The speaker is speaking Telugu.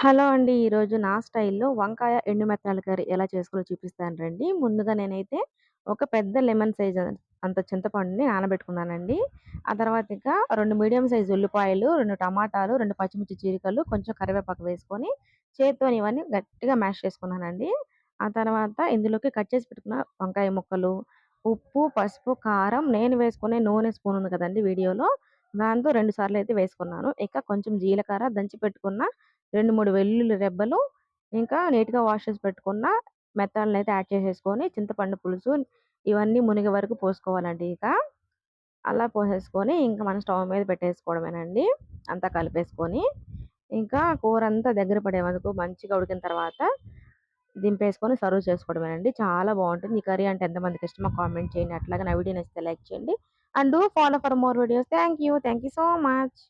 హలో అండి. ఈరోజు నా స్టైల్‌లో వంకాయ ఎండు మెత్తనాల కర్రీ ఎలా చేసుకోవాలో చూపిస్తాను రండి. ముందుగా నేనైతే ఒక పెద్ద లెమన్ సైజ్ అంత చింతపండుని నానబెట్టుకున్నానండి. ఆ తర్వాత ఇంకా రెండు మీడియం సైజ్ ఉల్లిపాయలు, రెండు టమాటాలు, రెండు పచ్చిమిర్చి చీరికలు కొంచెం కరివేపాకు వేసుకొని చేత్తోని ఇవన్నీ గట్టిగా మ్యాష్ చేసుకున్నానండి. ఆ తర్వాత ఇందులోకి కట్ చేసి పెట్టుకున్న వంకాయ ముక్కలు, ఉప్పు, పసుపు, కారం నేను వేసుకునే నూనె స్పూన్ ఉంది కదండి వీడియోలో దాంతో రెండు సార్లు అయితే వేసుకున్నాను. ఇక కొంచెం జీలకర్ర దంచి పెట్టుకున్న 2, 3 వెల్లుల్లి రెబ్బలు, ఇంకా నీట్‌గా వాష్ చేసి పెట్టుకున్న అయితే యాడ్ చేసేసుకొని చింతపండు పులుసు ఇవన్నీ మునిగే వరకు పోసుకోవాలండి ఇక. అలా పోసేసుకొని ఇంకా మనం స్టవ్ మీద పెట్టేసుకోవడమేనండి. అంతా కలిపేసుకొని, ఇంకా కూర అంతా దగ్గర పడే వరకు మంచిగా ఉడికిన తర్వాత దింపేసుకొని సర్వ్ చేసుకోవడమేనండి. చాలా బాగుంటుంది ఈ కర్రీ అంటే ఎంతమందికి ఇష్టమో కామెంట్ చేయండి. అట్లాగే నా వీడియో నచ్చితే లైక్ చేయండి. And follow for more videos. Thank you. Thank you so much.